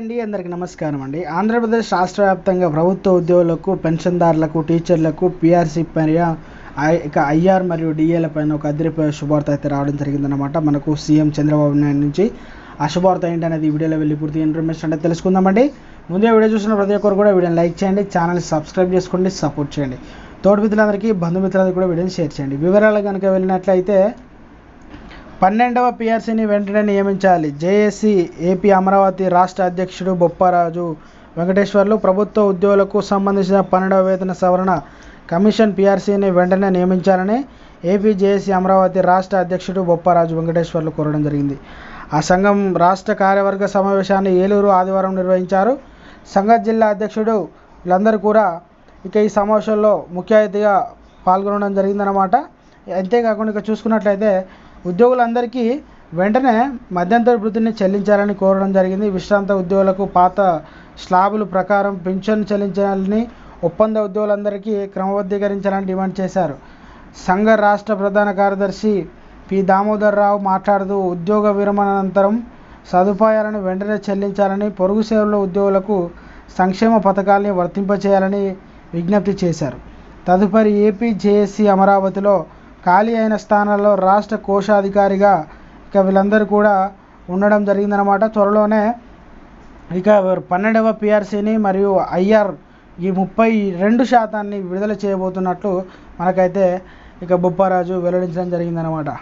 అండి అందరికి నమస్కారం అండి. ఆంధ్రప్రదేశ్ రాష్ట్ర వ్యాప్తంగా ప్రభుత్వ ఉద్యోగులకు పెన్షన్దారులకు టీచర్లకు పిఆర్సీ పైన ఇక ఐఆర్ మరియు డిఏల పైన ఒక అదిరిపోయే శుభార్త అయితే రావడం జరిగిందనమాట మనకు సీఎం చంద్రబాబు నాయుడు నుంచి ఆ శుభార్త ఏంటనేది ఈ వీడియోలో వెళ్ళి పూర్తి ఇన్ఫర్మేషన్ అంటే తెలుసుకుందామండి. ముందే వీడియో చూసిన ప్రతి ఒక్కరు కూడా వీడియోని లైక్ చేయండి ఛానల్ సబ్స్క్రైబ్ చేసుకోండి సపోర్ట్ చేయండి. తోటి మిత్రులందరికీ బంధుమిత్రులందరికీ కూడా వీడియోని షేర్ చేయండి. వివరాలు కనుక వెళ్ళినట్లయితే పన్నెండవ పిఆర్సీని వెంటనే నియమించాలి. జేఏసీ ఏపీ అమరావతి రాష్ట్ర అధ్యక్షుడు బొప్పరాజు వెంకటేశ్వర్లు ప్రభుత్వ ఉద్యోగులకు సంబంధించిన పన్నెండవ వేతన సవరణ కమిషన్ పిఆర్సీని వెంటనే నియమించాలని ఏపీ జేఏసీ అమరావతి రాష్ట్ర అధ్యక్షుడు బొప్పరాజు వెంకటేశ్వర్లు కోరడం జరిగింది. ఆ సంఘం రాష్ట్ర కార్యవర్గ సమావేశాన్ని ఏలూరు ఆదివారం నిర్వహించారు. సంఘ జిల్లా అధ్యక్షుడు వీళ్ళందరూ కూడా ఇక ఈ సమావేశంలో ముఖ్య అతిథిగా పాల్గొనడం జరిగిందన్నమాట. అంతేకాకుండా ఇక చూసుకున్నట్లయితే ఉద్యోగులందరికీ వెంటనే మధ్యంతర వృత్తిని చెల్లించాలని కోరడం జరిగింది. విశ్రాంత ఉద్యోగులకు పాత స్లాబుల ప్రకారం పెన్షన్ చెల్లించాలని ఒప్పంద ఉద్యోగులందరికీ క్రమబద్ధీకరించాలని డిమాండ్ చేశారు. సంఘ రాష్ట్ర ప్రధాన కార్యదర్శి పి. దామోదర్ రావు మాట్లాడుతూ ఉద్యోగ విరమణ అనంతరం సదుపాయాలను వెంటనే చెల్లించాలని పొరుగు సేవల ఉద్యోగులకు సంక్షేమ పథకాల్ని వర్తింపచేయాలని విజ్ఞప్తి చేశారు. తదుపరి ఏపీ జేఏసీ అమరావతిలో ఖాళీ అయిన స్థానాల్లో రాష్ట్ర కోశాధికారిగా ఇక వీళ్ళందరూ కూడా ఉండడం జరిగిందనమాట త్వరలోనే ఇక పన్నెండవ పిఆర్సీని మరియు ఐఆర్ ఈ ముప్పై రెండు శాతాన్ని విడుదల చేయబోతున్నట్లు మనకైతే ఇక బొప్పారాజు వెల్లడించడం జరిగిందనమాట